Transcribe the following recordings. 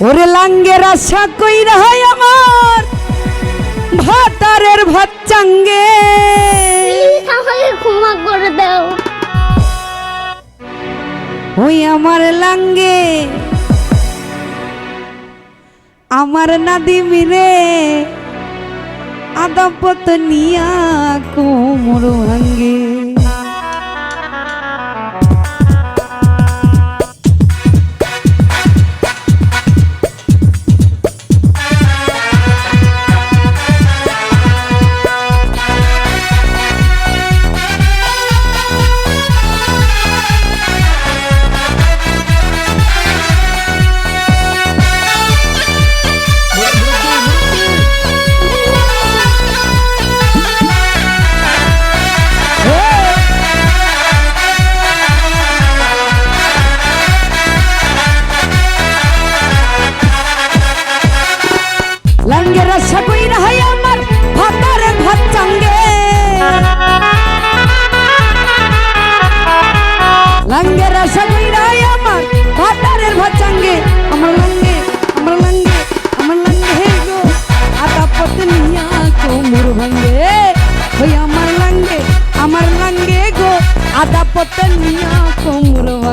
ওরে লাঙ্গের আশা কই রাহাই আমার। ভাতারের ভাত চাঙ্গে। ক্ষমা করে দাও। ওই আমার লাঙ্গে। আমার নাদিমি রে। আদাপত নিয়া কোমর ভাঙ্গে।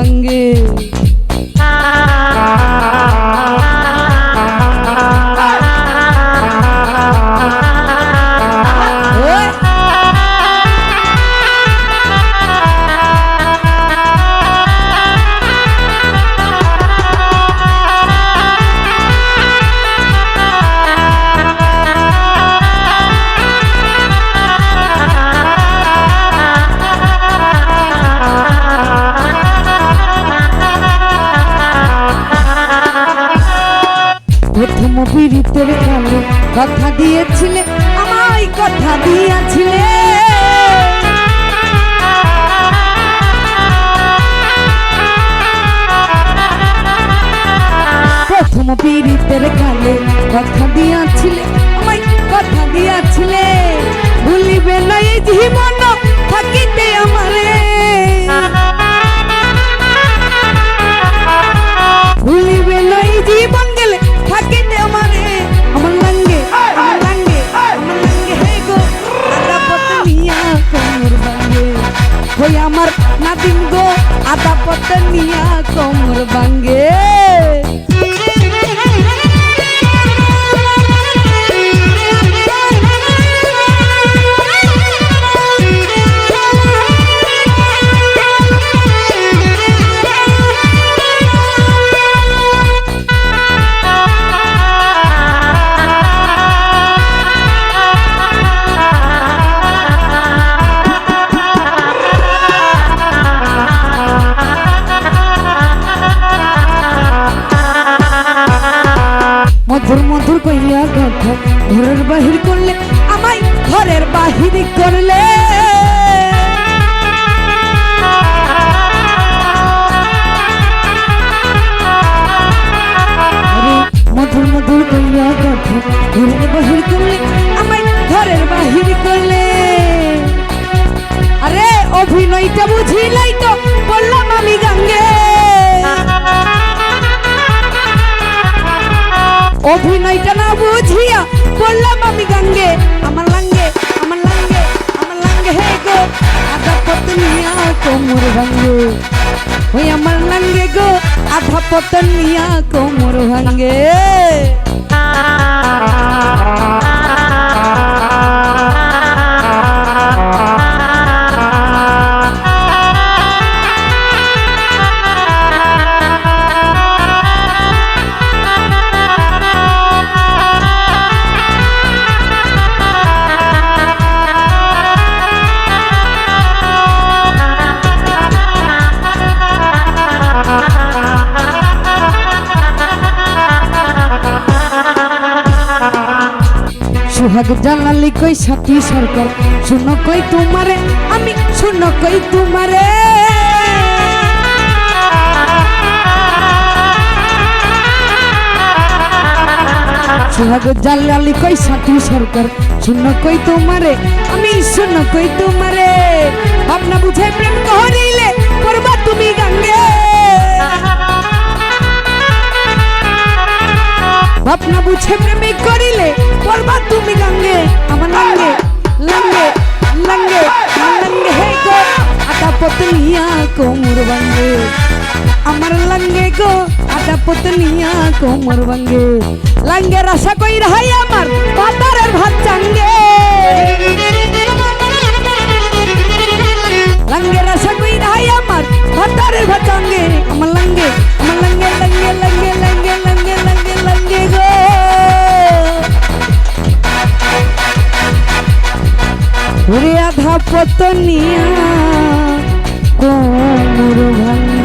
কোমর প্রথম পীড়িতের কালে কথা দিয়েছিলে আমায় কথা দিয়েছিলে। পতনিয়া কোমর ভাঙ্গে। মধুর মধুর কইয়া কথা ঘরের বাহির করলে, আমায় ঘরের বাহির করলে। মধুর মধুর কইয়া কথা ঘরের বাহির করলে, আমায় ঘরের বাহির করলে। আরে অভিনয়টা বুঝিলাই তো, বললাম আমি অভিনয়টা না বুঝিয়া বললাম আমি গাঙ্গে, আমার লাঙ্গে আমার লাঙ্গে আমার লাঙ্গে, হে গো, আধা পতনিয়া কোমর ভাঙ্গে। ওই আমার লাঙ্গে গো, আধা পতনিয়া কোমর ভাঙ্গে। সোহাগ জানালি কই সাথী সরকার শুনো কই তোমারে, আমি শুনো কই তোমারে। সোহাগ জালালি কই সাথী সরকার শুনো কই তোমারে, আমি শুনো কই তোমারে। ভাবনা বুঝে প্রেম করিলে করবা তুমি গাঙ্গে। ভাবনা বুঝে প্রেমিক করিলে তুমি লাঙ্গে, আমার লাঙ্গে লাঙ্গে লাঙ্গে লাঙ্গে, হে গো আটা পতলিয়া কোমর ভাঙ্গে। আমার লাঙ্গে গো আটা পতলিয়া কোমর ভাঙ্গে। লাঙ্গের আশা কই রাহাই আমার পাতারের ভাত চাঙ্গে। লাঙ্গের আশা ওরে আধা পতনিয়া কোমর ভাঙ্গে